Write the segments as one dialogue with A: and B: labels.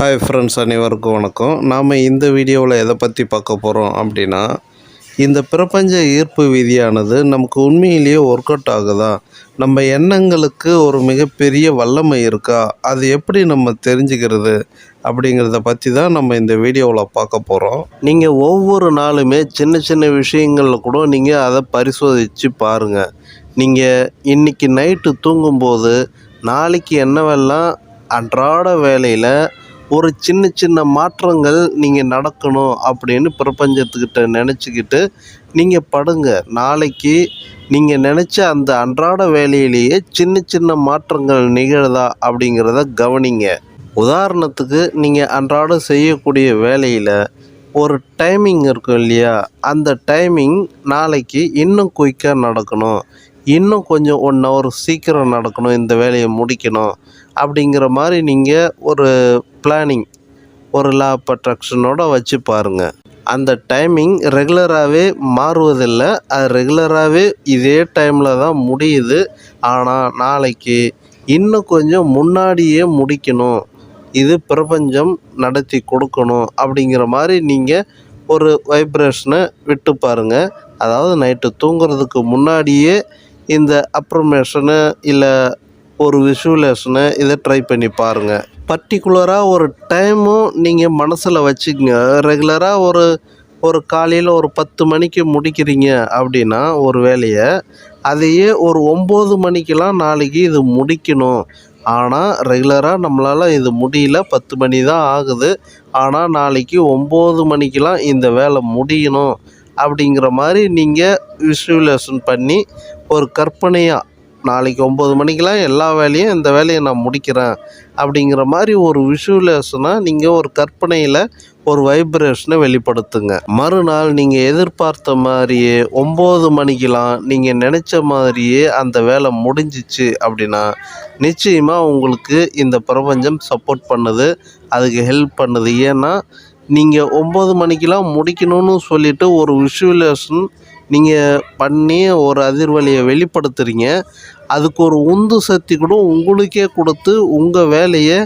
A: Hi friends அனைவருக்கும் வணக்கம். நாம் இந்த வீடியோவில் எதை பற்றி பார்க்க போகிறோம் அப்படின்னா இந்த பிரபஞ்ச ஈர்ப்பு விதியானது நமக்கு உண்மையிலேயே ஒர்க் அவுட் ஆகுதா? நம்ம எண்ணங்களுக்கு ஒரு மிகப்பெரிய வல்லமை இருக்கா? அது எப்படி நம்ம தெரிஞ்சுக்கிறது அப்படிங்கிறத பற்றி தான் நம்ம இந்த வீடியோவில் பார்க்க போகிறோம் நீங்கள் ஒவ்வொரு நாளுமே சின்ன சின்ன விஷயங்களில் கூட நீங்கள் அதை பரிசோதித்து பாருங்கள் நீங்கள் இன்றைக்கி நைட்டு தூங்கும்போது நாளைக்கு என்னவெல்லாம் அன்றாட வேலையில் ஒரு சின்ன சின்ன மாற்றங்கள் நீங்கள் நடக்கணும் அப்படின்னு பிரபஞ்சத்துக்கிட்ட நினச்சிக்கிட்டு நீங்கள் படுங்க. நாளைக்கு நீங்கள் நினச்ச அந்த அன்றாட வேலையிலேயே சின்ன சின்ன மாற்றங்கள் நிகழுதா அப்படிங்கிறத கவனிங்க. உதாரணத்துக்கு நீங்கள் அன்றாடம் செய்யக்கூடிய வேலையில் ஒரு டைமிங் இருக்கும் இல்லையா? அந்த டைமிங் நாளைக்கு இன்னும் குயிக்காக நடக்கணும். இன்னும் கொஞ்சம் ஒன் ஹவர் சீக்கிரம் நடக்கணும். இந்த வேலையை முடிக்கணும். அப்படிங்கிற மாதிரி நீங்கள் ஒரு பிளானிங் ஒரு லா ஆஃப் அட்ராக்ஷனோட வச்சு பாருங்கள் அந்த டைமிங் ரெகுலராகவே மாறுவதில்லை. அது ரெகுலராகவே இதே டைமில் தான் முடியுது. ஆனால் நாளைக்கு இன்னும் கொஞ்சம் முன்னாடியே முடிக்கணும். இது பிரபஞ்சம் நடத்தி கொடுக்கணும் அப்படிங்கிற மாதிரி நீங்கள் ஒரு வைப்ரேஷனை விட்டு பாருங்கள் அதாவது நைட்டு தூங்குறதுக்கு முன்னாடியே இந்த அப்ரமேஷனு இல்லை ஒரு விஷுவலேஷனை இதை ட்ரை பண்ணி பாருங்கள் பர்டிகுலராக ஒரு டைமும் நீங்கள் மனசில் வச்சுக்கங்க. ரெகுலராக ஒரு ஒரு காலையில் ஒரு பத்து மணிக்கு முடிக்கிறீங்க அப்படின்னா ஒரு வேலையை அதையே ஒரு ஒம்பது மணிக்கெலாம் நாளைக்கு இது முடிக்கணும். ஆனால் ரெகுலராக நம்மளால் இது முடியல. பத்து மணி தான் ஆகுது. ஆனால் நாளைக்கு ஒம்பது மணிக்கெலாம் இந்த வேலை முடியணும் அப்படிங்கிற மாதிரி நீங்கள் விஷுவலேஷன் பண்ணி ஒரு கற்பனையாக நாளைக்கு ஒம்பது மணிக்கெலாம் எல்லா வேலையும் இந்த வேலையை நான் முடிக்கிறேன் அப்படிங்கிற மாதிரி ஒரு விஷுவலேஷனாக நீங்கள் ஒரு கற்பனையில் ஒரு வைப்ரேஷனை வெளிப்படுத்துங்க. மறுநாள் நீங்கள் எதிர்பார்த்த மாதிரியே ஒம்பது மணிக்கெலாம் நீங்கள் நினச்ச மாதிரியே அந்த வேலை முடிஞ்சிச்சு அப்படின்னா நிச்சயமாக உங்களுக்கு இந்த பிரபஞ்சம் சப்போர்ட் பண்ணுது அதுக்கு ஹெல்ப் பண்ணுது. ஏன்னா நீங்கள் ஒம்பது மணிக்கெலாம் முடிக்கணும்னு சொல்லிட்டு ஒரு விஷுவலேஷன் நீங்கள் பண்ணி ஒரு அதிர்வலியை வெளிப்படுத்துகிறீங்க அதுக்கு ஒரு உந்து சக்தி கூட உங்களுக்கே கொடுத்து உங்கள் வேலையை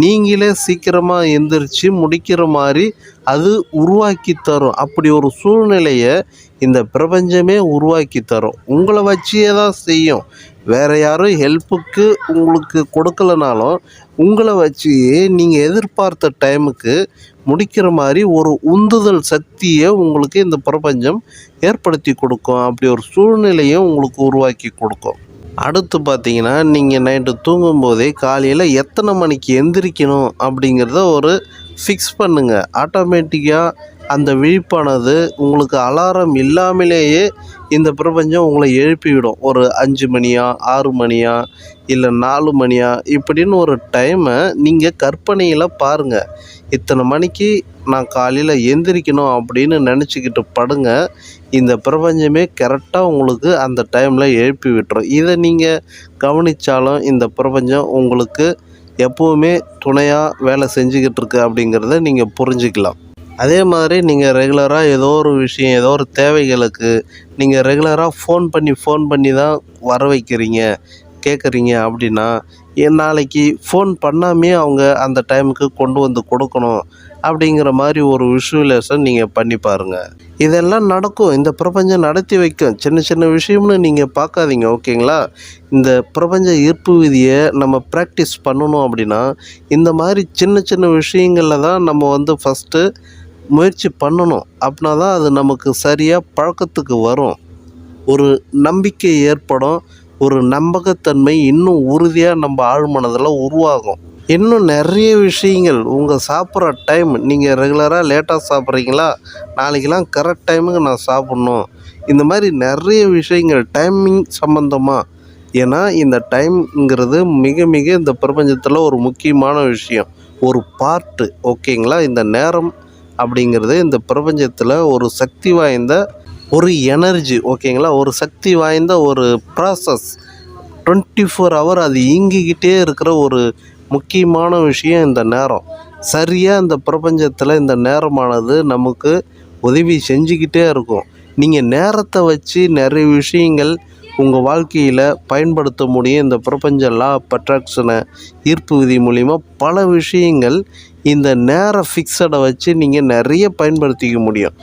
A: நீங்களே சீக்கிரமாக எந்திரிச்சு முடிக்கிற மாதிரி அது உருவாக்கி தரும். அப்படி ஒரு சூழ்நிலையை இந்த பிரபஞ்சமே உருவாக்கி தரும். உங்களை வச்சே தான் செய்யும். வேறு யாரும் ஹெல்ப்புக்கு உங்களுக்கு கொடுக்கலனாலும் உங்களை வச்சு நீங்கள் எதிர்பார்த்த டைமுக்கு முடிக்கிற மாதிரி ஒரு உந்துதல் சக்தியை உங்களுக்கு இந்த பிரபஞ்சம் ஏற்படுத்தி கொடுக்கும். அப்படி ஒரு சூழ்நிலையை உங்களுக்கு உருவாக்கி கொடுக்கும். அடுத்து பார்த்தீங்கன்னா நீங்கள் நைட்டு தூங்கும்போதே காலையில் எத்தனை மணிக்கு எந்திரிக்கணும் அப்படிங்கிறத ஒரு ஃபிக்ஸ் பண்ணுங்கள் ஆட்டோமேட்டிக்காக அந்த விழிப்பானது உங்களுக்கு அலாரம் இல்லாமலேயே இந்த பிரபஞ்சம் உங்களை எழுப்பிவிடும். ஒரு அஞ்சு மணியா ஆறு மணியா இல்லை நாலு மணியா இப்படின்னு ஒரு டைமை நீங்கள் கற்பனையில் பாருங்கள் இத்தனை மணிக்கு நான் காலையில் எந்திரிக்கணும் அப்படின்னு நினச்சிக்கிட்டு படுங்க. இந்த பிரபஞ்சமே கரெக்டாக உங்களுக்கு அந்த டைமில் எழுப்பி விட்டுரும். இதை நீங்கள் கவனித்தாலும் இந்த பிரபஞ்சம் உங்களுக்கு எப்போவுமே துணையாக வேலை செஞ்சுக்கிட்டு இருக்கு அப்படிங்கிறத நீங்கள் புரிஞ்சுக்கலாம். அதே மாதிரி நீங்கள் ரெகுலராக ஏதோ ஒரு விஷயம் ஏதோ ஒரு தேவைகளுக்கு நீங்கள் ரெகுலராக ஃபோன் பண்ணி ஃபோன் பண்ணி தான் வர வைக்கிறீங்க கேட்குறீங்க அப்படின்னா என் நாளைக்கு ஃபோன் பண்ணாமே அவங்க அந்த டைமுக்கு கொண்டு வந்து கொடுக்கணும் அப்படிங்கிற மாதிரி ஒரு விஷுவலேஷன் நீங்கள் பண்ணி பாருங்கள் இதெல்லாம் நடக்கும். இந்த பிரபஞ்சம் நடத்தி வைக்கும். சின்ன சின்ன விஷயம்னு நீங்கள் பார்க்காதீங்க ஓகேங்களா? இந்த பிரபஞ்ச ஈர்ப்பு விதியை நம்ம ப்ராக்டிஸ் பண்ணணும் அப்படின்னா இந்த மாதிரி சின்ன சின்ன விஷயங்களில் தான் நம்ம வந்து ஃபஸ்ட்டு முயற்சி பண்ணணும் அப்படின்னா தான் அது நமக்கு சரியாக பழக்கத்துக்கு வரும். ஒரு நம்பிக்கை ஏற்படும். ஒரு நம்பகத்தன்மை இன்னும் உறுதியாக நம்ம ஆழ்மனதில் உருவாகும். இன்னும் நிறைய விஷயங்கள் உங்கள் சாப்பிட்ற டைம் நீங்கள் ரெகுலராக லேட்டாக சாப்பிட்றீங்களா? நாளைக்கெலாம் கரெக்ட் டைமுக்கு நான் சாப்பிட்ணும். இந்த மாதிரி நிறைய விஷயங்கள் டைமிங் சம்மந்தமாக ஏன்னா இந்த டைம்ங்கிறது மிக மிக இந்த பிரபஞ்சத்தில் ஒரு முக்கியமான விஷயம். ஒரு பார்ட்டு ஓகேங்களா இந்த நேரம் அப்படிங்கிறது இந்த பிரபஞ்சத்தில் ஒரு சக்தி வாய்ந்த ஒரு எனர்ஜி ஓகேங்களா? ஒரு சக்தி வாய்ந்த ஒரு ப்ராசஸ் டுவெண்ட்டி ஃபோர் ஹவர் அது இயங்கிக்கிட்டே இருக்கிற ஒரு முக்கியமான விஷயம் இந்த நேரம். சரியாக இந்த பிரபஞ்சத்தில் இந்த நேரமானது நமக்கு உதவி செஞ்சுக்கிட்டே இருக்கும். நீங்கள் நேரத்தை வச்சு நிறைய விஷயங்கள் உங்கள் வாழ்க்கையில் பயன்படுத்த முடியும். இந்த பிரபஞ்ச லா ஆஃப் அட்ராக்ஷனை ஈர்ப்பு விதி மூலிமா பல விஷயங்கள் இந்த நேர ஃபிக்ஸடை வச்சு நீங்கள் நிறைய பயன்படுத்திக்க முடியும்.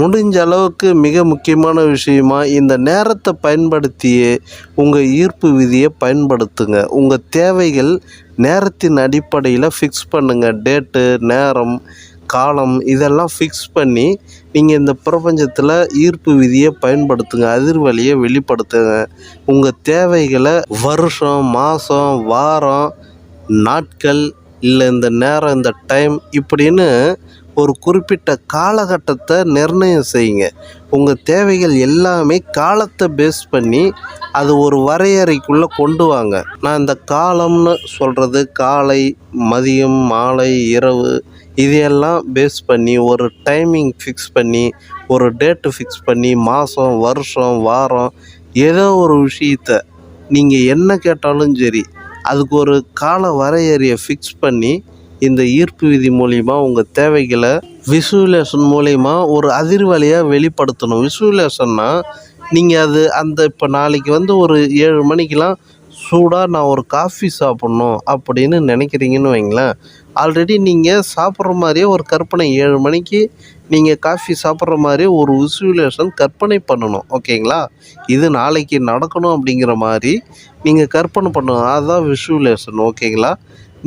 A: முடிஞ்ச அளவுக்கு மிக முக்கியமான விஷயமா இந்த நேரத்தை பயன்படுத்தியே உங்கள் ஈர்ப்பு விதியை பயன்படுத்துங்க. உங்கள் தேவைகள் நேரத்தின் அடிப்படையில் ஃபிக்ஸ் பண்ணுங்கள் டேட்டு நேரம் காலம் இதெல்லாம் ஃபிக்ஸ் பண்ணி நீங்கள் இந்த பிரபஞ்சத்தில் ஈர்ப்பு விதியை பயன்படுத்துங்க. அதிர்வலியை வெளிப்படுத்துங்க. உங்கள் தேவைகளை வருஷம் மாதம் வாரம் நாட்கள் இல்லை இந்த நேரம் இந்த டைம் இப்படின்னு ஒரு குறிப்பிட்ட காலகட்டத்தை நிர்ணயம் செய்யுங்க. உங்கள் தேவைகள் எல்லாமே காலத்தை பேஸ் பண்ணி அது ஒரு வரையறைக்குள்ளே கொண்டு வாங்க. நான் இந்த காலம்னு சொல்கிறது காலை மதியம் மாலை இரவு இதையெல்லாம் பேஸ் பண்ணி ஒரு டைமிங் ஃபிக்ஸ் பண்ணி ஒரு டேட்டு ஃபிக்ஸ் பண்ணி மாதம் வருஷம் வாரம் ஏதோ ஒரு விஷயத்த நீங்கள் என்ன கேட்டாலும் சரி அதுக்கு ஒரு கால வரையறையை ஃபிக்ஸ் பண்ணி இந்த ஈர்ப்பு விதி மூலிமா உங்கள் தேவைகளை விசுவலேஷன் மூலிமா ஒரு அதிர்வலையாக வெளிப்படுத்தணும். விசுவலேஷன்னா நீங்கள் அது அந்த இப்போ நாளைக்கு வந்து ஒரு ஏழு மணிக்கெலாம் சூடாக நான் ஒரு காஃபி சாப்பிட்ணும் அப்படின்னு நினைக்கிறீங்கன்னு வைங்களேன். ஆல்ரெடி நீங்கள் சாப்பிட்ற மாதிரியே ஒரு கற்பனை ஏழு மணிக்கு நீங்கள் காஃபி சாப்பிட்ற மாதிரியே ஒரு விசுவலேஷன் கற்பனை பண்ணணும் ஓகேங்களா இது நாளைக்கு நடக்கணும் அப்படிங்கிற மாதிரி நீங்கள் கற்பனை பண்ணணும். அதுதான் விஷுவலேஷன் ஓகேங்களா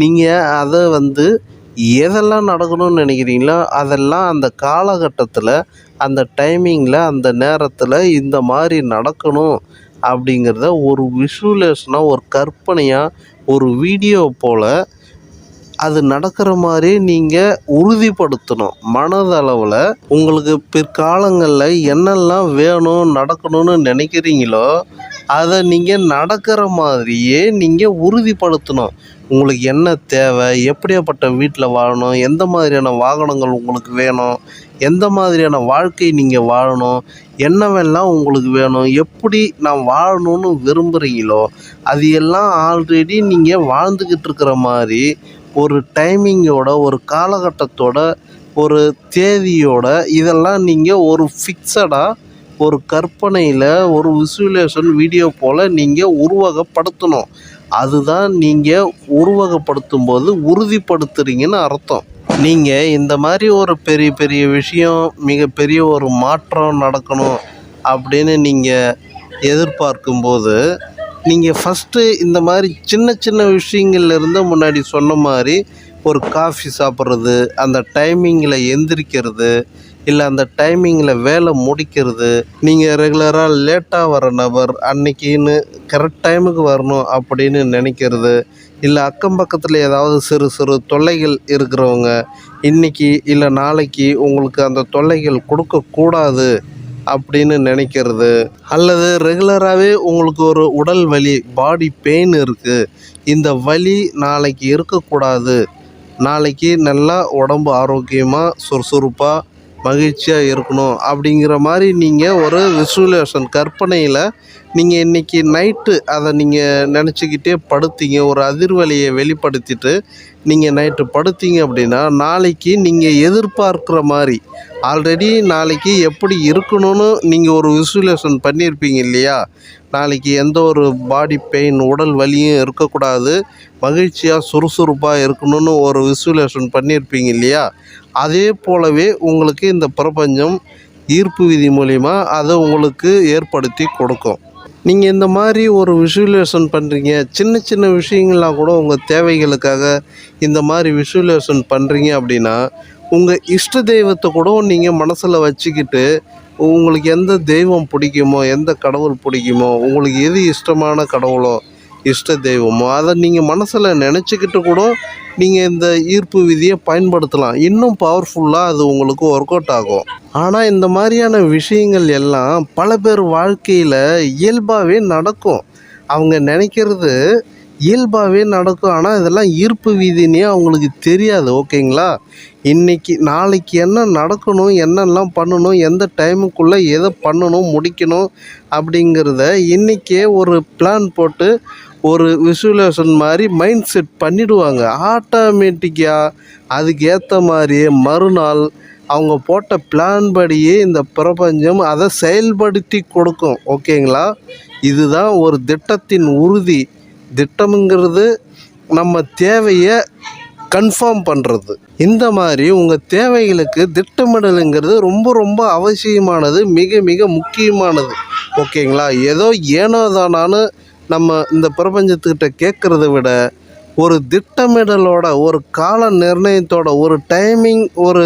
A: நீங்கள் அதை வந்து எதெல்லாம் நடக்கணும்னு நினைக்கிறீங்களோ அதெல்லாம் அந்த காலகட்டத்தில் அந்த டைமிங்கில் அந்த நேரத்தில் இந்த மாதிரி நடக்கணும். அப்படிங்கிறத ஒரு விஷுவலேஷனாக ஒரு கற்பனையாக ஒரு வீடியோ போல் அது நடக்கிற மாதிரி நீங்கள் உறுதிப்படுத்தணும். மனதளவில் உங்களுக்கு பிற்காலங்களில் என்னெல்லாம் வேணும் நடக்கணும்னு நினைக்கிறீங்களோ அதை நீங்கள் நடக்கிற மாதிரியே நீங்கள் உறுதிப்படுத்தணும். உங்களுக்கு என்ன தேவை எப்படியாப்பட்ட வீட்டில் வாழணும் எந்த மாதிரியான வாகனங்கள் உங்களுக்கு வேணும் எந்த மாதிரியான வாழ்க்கை நீங்கள் வாழணும் என்னவெல்லாம் உங்களுக்கு வேணும் எப்படி நான் வாழணும்னு விரும்புகிறீங்களோ அது எல்லாம் ஆல்ரெடி நீங்கள் வாழ்ந்துக்கிட்டு இருக்கிற மாதிரி ஒரு டைமிங்கோட ஒரு காலகட்டத்தோட ஒரு தேதியோட இதெல்லாம் நீங்கள் ஒரு ஃபிக்ஸடாக ஒரு கற்பனையில் ஒரு விசுவலேஷன் வீடியோ போல் நீங்கள் உருவகப்படுத்தணும். அதுதான் நீங்கள் உருவகப்படுத்தும் போது உறுதிப்படுத்துறீங்கன்னு அர்த்தம். நீங்கள் இந்த மாதிரி ஒரு பெரிய பெரிய விஷயம் மிகப்பெரிய ஒரு மாற்றம் நடக்கணும் அப்படின்னு நீங்கள் எதிர்பார்க்கும்போது நீங்கள் ஃபஸ்ட்டு இந்த மாதிரி சின்ன சின்ன விஷயங்கள்லேருந்து முன்னாடி சொன்ன மாதிரி ஒரு காஃபி சாப்பிட்றது அந்த டைமிங்கில் எந்திரிக்கிறது இல்லை அந்த டைமிங்கில் வேலை முடிக்கிறது நீங்கள் ரெகுலராக லேட்டாக வர நபர் அன்னைக்கின்னு கரெக்ட் டைமுக்கு வரணும் அப்படின்னு நினைக்கிறது இல்லை அக்கம் பக்கத்தில் ஏதாவது சிறு சிறு தொல்லைகள் இருக்கிறவங்க இன்றைக்கி இல்லை நாளைக்கு உங்களுக்கு அந்த தொல்லைகள் கொடுக்கக்கூடாது அப்படின்னு நினைக்கிறது. அல்லது ரெகுலராகவே உங்களுக்கு ஒரு உடல் வலி பாடி பெயின் இருக்குது இந்த வலி நாளைக்கு இருக்கக்கூடாது. நாளைக்கு நல்லா உடம்பு ஆரோக்கியமாக சுறுசுறுப்பாக மகிழ்ச்சியாக இருக்கணும் அப்படிங்கிற மாதிரி நீங்கள் ஒரு விசுவலேஷன் கற்பனையில் நீங்கள் இன்றைக்கி நைட்டு அதை நீங்கள் நினச்சிக்கிட்டே படுத்தீங்க ஒரு அதிர்வலையை வெளிப்படுத்திட்டு நீங்கள் நைட்டு படுத்தீங்க அப்படின்னா நாளைக்கு நீங்கள் எதிர்பார்க்குற மாதிரி ஆல்ரெடி நாளைக்கு எப்படி இருக்கணும்னு நீங்கள் ஒரு விசுவலேஷன் பண்ணியிருப்பீங்க இல்லையா? நாளைக்கு எந்த ஒரு பாடி பெயின் உடல் வலியும் இருக்கக்கூடாது. மகிழ்ச்சியாக சுறுசுறுப்பாக இருக்கணும்னு ஒரு விசுவலேஷன் பண்ணியிருப்பீங்க இல்லையா? அதே போலவே உங்களுக்கு இந்த பிரபஞ்சம் ஈர்ப்பு விதி மூலிமா அதை உங்களுக்கு ஏற்படுத்தி கொடுக்கும். நீங்கள் இந்த மாதிரி ஒரு விஷுவலேஷன் பண்ணுறீங்க சின்ன சின்ன விஷயங்கள்லாம் கூட உங்கள் தேவைகளுக்காக இந்த மாதிரி விஷுவலேஷன் பண்ணுறீங்க அப்படின்னா உங்கள் இஷ்ட தெய்வத்தை கூட நீங்கள் மனசில் வச்சுக்கிட்டு உங்களுக்கு எந்த தெய்வம் பிடிக்குமோ எந்த கடவுள் பிடிக்குமோ உங்களுக்கு எது இஷ்டமான கடவுளோ இஷ்ட தெய்வமோ அதை நீங்கள் மனசில் நினச்சிக்கிட்டு கூட நீங்கள் இந்த ஈர்ப்பு விதியை பயன்படுத்தலாம். இன்னும் பவர்ஃபுல்லாக அது உங்களுக்கு ஒர்க் அவுட் ஆகும். ஆனால் இந்த மாதிரியான விஷயங்கள் எல்லாம் பல பேர் வாழ்க்கையில் இயல்பாகவே நடக்கும். அவங்க நினைக்கிறது இயல்பாகவே நடக்கும். ஆனால் இதெல்லாம் ஈர்ப்பு வீதினே அவங்களுக்கு தெரியாது ஓகேங்களா? இன்றைக்கி நாளைக்கு என்ன நடக்கணும் என்னெல்லாம் பண்ணணும் எந்த டைமுக்குள்ளே எதை பண்ணணும் முடிக்கணும் அப்படிங்கிறத இன்றைக்கே ஒரு பிளான் போட்டு ஒரு விசுவலேஷன் மாதிரி மைண்ட் செட் பண்ணிவிடுவாங்க ஆட்டோமேட்டிக்காக அதுக்கு ஏற்ற மாதிரியே மறுநாள் அவங்க போட்ட பிளான் படியே இந்த பிரபஞ்சம் அதை செயல்படுத்தி கொடுக்கும். ஓகேங்களா இதுதான் ஒரு திட்டத்தின் உறுதி. திட்டமுங்கிறது நம்ம தேவையை கன்ஃபார்ம் பண்ணுறது இந்த மாதிரி உங்கள் தேவைகளுக்கு திட்டமிடலுங்கிறது ரொம்ப ரொம்ப அவசியமானது மிக மிக முக்கியமானது. ஓகேங்களா ஏதோ ஏனோ தானான்னு நம்ம இந்த பிரபஞ்சத்துக்கிட்ட கேட்குறத விட ஒரு திட்டமிடலோட ஒரு கால நிர்ணயத்தோட ஒரு டைமிங் ஒரு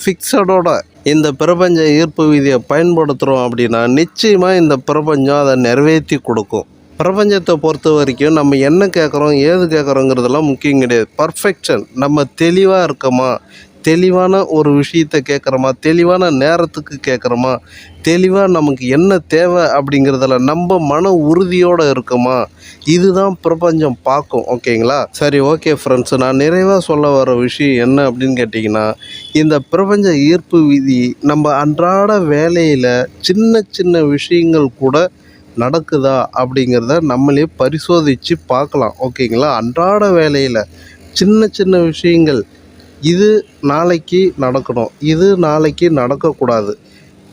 A: ஃபிக்ஸடோட இந்த பிரபஞ்ச ஈர்ப்பு விதியை பயன்படுத்துகிறோம் அப்படின்னா நிச்சயமாக இந்த பிரபஞ்சம் அதை நிறைவேற்றி கொடுக்கும். பிரபஞ்சத்தை பொறுத்த வரைக்கும் நம்ம என்ன கேட்குறோம் ஏது கேட்குறோங்கிறதெல்லாம் முக்கியம் கிடையாது. பர்ஃபெக்ஷன் நம்ம தெளிவாக இருக்கோமா? தெளிவான ஒரு விஷயத்தை கேட்குறோமா? தெளிவான நேரத்துக்கு கேட்குறோமா? தெளிவாக நமக்கு என்ன தேவை அப்படிங்கிறதுல நம்ம மன உறுதியோடு இருக்கோமா? இதுதான் பிரபஞ்சம் பார்க்கும் ஓகேங்களா? சரி ஓகே ஃப்ரெண்ட்ஸ் நான் நிறைவாக சொல்ல வர விஷயம் என்ன அப்படின்னு கேட்டிங்கன்னா இந்த பிரபஞ்ச ஈர்ப்பு விதி நம்ம அன்றாட வேலையில் சின்ன சின்ன விஷயங்கள் கூட நடக்குதா அப்படிங்கிறத நம்மளே பரிசோதித்து பார்க்கலாம் ஓகேங்களா? அன்றாட வேலையில் சின்ன சின்ன விஷயங்கள் இது நாளைக்கு நடக்கணும் இது நாளைக்கு நடக்கக்கூடாது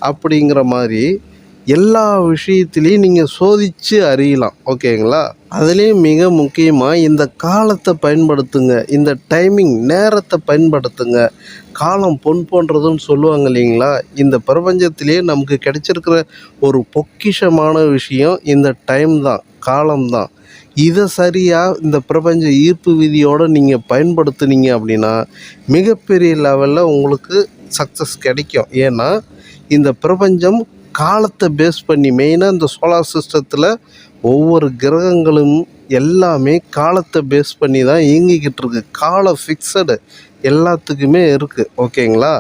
A: அப்படிங்கிற மாதிரி எல்லா விஷயத்துலேயும் நீங்கள் சோதித்து அறியலாம் ஓகேங்களா? அதுலேயும் மிக முக்கியமாக இந்த காலத்தை பயன்படுத்துங்க இந்த டைமிங் நேரத்தை பயன்படுத்துங்க. காலம் பொன் போன்றதுன்னு சொல்லுவாங்க இல்லைங்களா? இந்த பிரபஞ்சத்திலே நமக்கு கிடைச்சிருக்கிற ஒரு பொக்கிஷமான விஷயம் இந்த டைம் தான் காலம்தான். இதை சரியாக இந்த பிரபஞ்ச ஈர்ப்பு விதியோடு நீங்கள் பயன்படுத்துனீங்க அப்படின்னா மிகப்பெரிய லெவலில் உங்களுக்கு சக்ஸஸ் கிடைக்கும். ஏன்னா இந்த பிரபஞ்சம் காலத்தை பேஸ் பண்ணி மெயினாக இந்த சோலார் சிஸ்டத்தில் ஒவ்வொரு கிரகங்களும் எல்லாமே காலத்தை பேஸ் பண்ணி தான் இயங்கிக்கிட்டு இருக்கு. காலம் ஃபிக்ஸடு எல்லாத்துக்குமே இருக்குது ஓகேங்களா?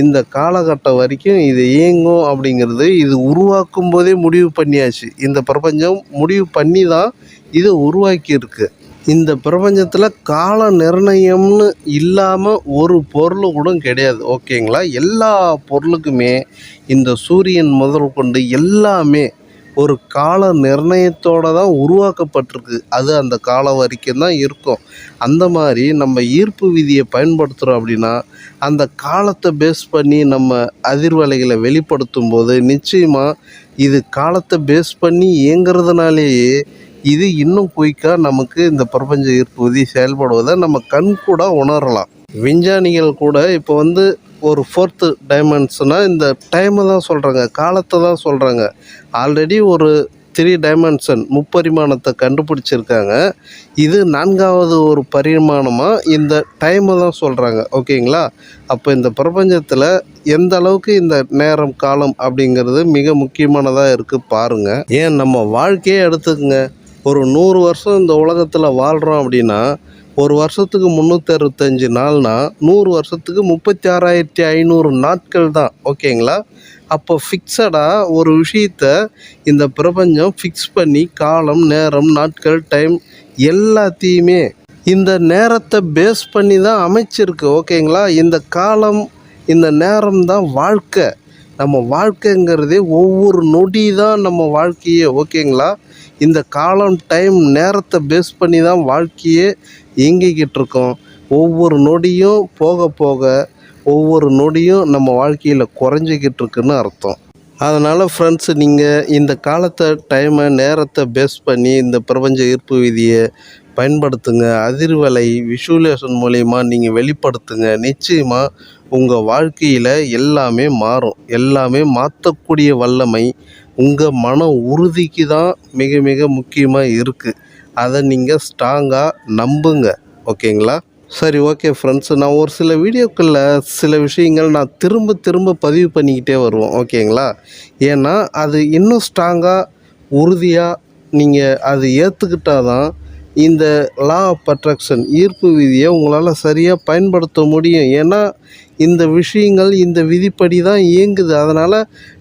A: இந்த காலகட்டம் வரைக்கும் இது இயங்கும் அப்படிங்கிறது இது உருவாக்கும் போதே முடிவு பண்ணியாச்சு. இந்த பிரபஞ்சம் முடிவு பண்ணி தான் இதை உருவாக்கியிருக்கு. இந்த பிரபஞ்சத்தில் கால நிர்ணயம்னு இல்லாமல் ஒரு பொருள் கூட கிடையாது ஓகேங்களா? எல்லா பொருளுக்குமே இந்த சூரியன் முதல் கொண்டு எல்லாமே ஒரு கால நிர்ணயத்தோடு தான் உருவாக்கப்பட்டிருக்கு. அது அந்த காலம் வரைக்கும் தான் இருக்கும். அந்த மாதிரி நம்ம ஈர்ப்பு விதியை பயன்படுத்துகிறோம் அப்படின்னா அந்த காலத்தை பேஸ் பண்ணி நம்ம அதிர்வலைகளை வெளிப்படுத்தும் போது நிச்சயமாக இது காலத்தை பேஸ் பண்ணி இயங்குறதுனாலேயே இது இன்னும் குயிக்காக நமக்கு இந்த பிரபஞ்ச ஈர்ப்பு விதி செயல்படுவதை நம்ம கண் கூட உணரலாம். விஞ்ஞானிகள் கூட இப்போ வந்து ஒரு ஃபோர்த்து டைமென்ஷனாக இந்த டைமை தான் சொல்கிறாங்க காலத்தை தான் சொல்கிறாங்க ஆல்ரெடி ஒரு த்ரீ டைமென்ஷன் முப்பரிமாணத்தை கண்டுபிடிச்சிருக்காங்க. இது நான்காவது ஒரு பரிமாணமாக இந்த டைமை தான் சொல்கிறாங்க ஓகேங்களா? அப்போ இந்த பிரபஞ்சத்தில் எந்த அளவுக்கு இந்த நேரம் காலம் அப்படிங்கிறது மிக முக்கியமானதாக இருக்குது பாருங்கள் ஏன் நம்ம வாழ்க்கையே எடுத்துக்கங்க. ஒரு நூறு வருஷம் இந்த உலகத்தில் வாழ்கிறோம் அப்படின்னா ஒரு வருஷத்துக்கு முந்நூற்றி அறுபத்தஞ்சு நாள்னா நூறு வருஷத்துக்கு முப்பத்தி ஆறாயிரத்தி ஐநூறு நாட்கள் தான் ஓகேங்களா? அப்போ ஃபிக்ஸடாக ஒரு விஷயத்த இந்த பிரபஞ்சம் ஃபிக்ஸ் பண்ணி காலம் நேரம் நாட்கள் டைம் எல்லாத்தையுமே இந்த நேரத்தை பேஸ் பண்ணி தான் அமைச்சிருக்கு ஓகேங்களா? இந்த காலம் இந்த நேரம் தான் வாழ்க்கை. நம்ம வாழ்க்கைங்கிறதே ஒவ்வொரு நொடி தான் நம்ம வாழ்க்கையே ஓகேங்களா? இந்த காலம் டைம் நேரத்தை பேஸ் பண்ணி தான் வாழ்க்கையே இயங்கிக்கிட்டு இருக்கோம். ஒவ்வொரு நொடியும் போக போக ஒவ்வொரு நொடியும் நம்ம வாழ்க்கையில் குறைஞ்சிக்கிட்டு இருக்குன்னு அர்த்தம். அதனால் ஃப்ரெண்ட்ஸ் நீங்கள் இந்த காலத்தை டைமை நேரத்தை பேஸ் பண்ணி இந்த பிரபஞ்ச ஈர்ப்பு விதியை பயன்படுத்துங்க. அதிர்வலை விஷுவலேஷன் மூலயமா நீங்கள் வெளிப்படுத்துங்க. நிச்சயமாக உங்கள் வாழ்க்கையில் எல்லாமே மாறும். எல்லாமே மாற்றக்கூடிய வல்லமை உங்கள் மன உறுதிக்கு தான் மிக மிக முக்கியமாக இருக்குது அதை நீங்கள் ஸ்ட்ராங்காக நம்புங்க. ஓகேங்களா? சரி ஓகே ஃப்ரெண்ட்ஸ் நான் ஒரு சில வீடியோக்களில் சில விஷயங்கள் நான் திரும்ப திரும்ப பதிவு பண்ணிக்கிட்டே வருவோம். ஓகேங்களா? ஏன்னா அது இன்னும் ஸ்ட்ராங்காக உறுதியாக நீங்கள் அது ஏற்றுக்கிட்டால் தான் இந்த லா ஆஃப் அட்ராக்ஷன் ஈர்ப்பு விதியை உங்களால் சரியாக பயன்படுத்த முடியும். ஏன்னா இந்த விஷயங்கள் இந்த விதிப்படி தான் இயங்குது. அதனால்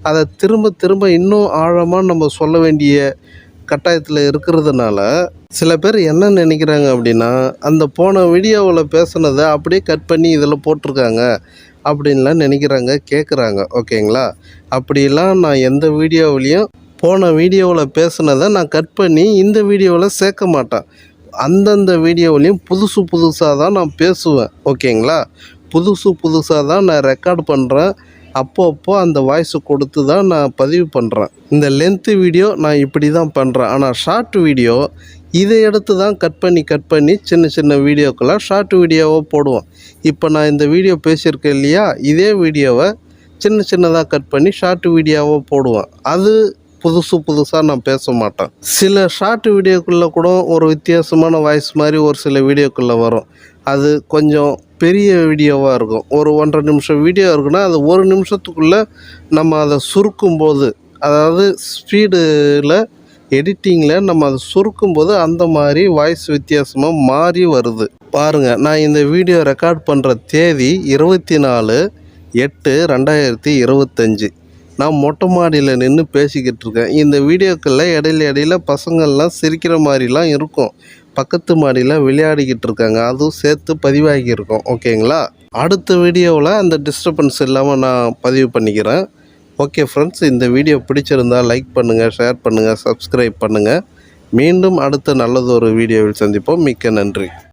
A: அதை திரும்ப திரும்ப இன்னும் ஆழமாக நம்ம சொல்ல வேண்டிய கட்டாயத்தில் இருக்கிறதுனால சில பேர் என்ன நினைக்கிறாங்க அப்படின்னா அந்த போன வீடியோவில் பேசுனதை அப்படியே கட் பண்ணி இதில் போட்டிருக்காங்க அப்படின்லாம் நினைக்கிறாங்க கேட்குறாங்க ஓகேங்களா? அப்படிலாம் நான் எந்த வீடியோவிலையும் போன வீடியோவில் பேசுனதை நான் கட் பண்ணி இந்த வீடியோவில் சேர்க்க மாட்டேன். அந்தந்த வீடியோவிலையும் புதுசு புதுசாக தான் நான் பேசுவேன். ஓகேங்களா? புதுசு புதுசாக தான் நான் ரெக்கார்ட் பண்ணுறேன் அப்பப்போ அந்த வாய்ஸை கொடுத்து தான் நான் பதிவு பண்ணுறேன் இந்த லென்த்து வீடியோ நான் இப்படி தான் பண்ணுறேன் ஆனால் ஷார்ட் வீடியோ இதை எடுத்து தான் கட் பண்ணி கட் பண்ணி சின்ன சின்ன வீடியோக்கெல்லாம் ஷார்ட் வீடியோவாக போடுவோம். இப்போ நான் இந்த வீடியோ பேசியிருக்கேன் இல்லையா? இதே வீடியோவை சின்ன சின்னதாக கட் பண்ணி ஷார்ட் வீடியோவாக போடுவேன் அது புதுசு புதுசாக நான் பேச மாட்டேன். சில ஷார்ட் வீடியோக்குள்ளே கூட ஒரு வித்தியாசமான வாய்ஸ் மாதிரி ஒரு சில வீடியோக்குள்ளே வரும். அது கொஞ்சம் பெரிய வீடியோவாக இருக்கும். ஒரு ஒன்றரை நிமிஷம் வீடியோ இருக்குன்னா அது ஒரு நிமிஷத்துக்குள்ளே நம்ம அதை சுருக்கும் போது அதாவது ஸ்பீடில் எடிட்டிங்கில் நம்ம அதை சுருக்கும் போது அந்த மாதிரி வாய்ஸ் வித்தியாசமாக மாறி வருது. பாருங்கள் நான் இந்த வீடியோ ரெக்கார்ட் பண்ணுற தேதி இருபத்தி நாலு எட்டு ரெண்டாயிரத்தி இருபத்தஞ்சி. நான் மொட்டை மாடியில் நின்று பேசிக்கிட்டு இருக்கேன். இந்த வீடியோக்களில் இடையில இடையில பசங்கள்லாம் சிரிக்கிற மாதிரிலாம் இருக்கும். பக்கத்து மாடியில் விளையாடிக்கிட்டு இருக்காங்க. அதுவும் சேர்த்து பதிவாகியிருக்கோம். ஓகேங்களா? அடுத்த வீடியோவில் அந்த டிஸ்டர்பன்ஸ் இல்லாமல் நான் பதிவு பண்ணிக்கிறேன். ஓகே ஃப்ரெண்ட்ஸ் இந்த வீடியோ பிடிச்சிருந்தா லைக் பண்ணுங்கள் ஷேர் பண்ணுங்கள் சப்ஸ்கிரைப் பண்ணுங்கள் மீண்டும் அடுத்த நல்லதொரு வீடியோவில் சந்திப்போம். மிக்க நன்றி.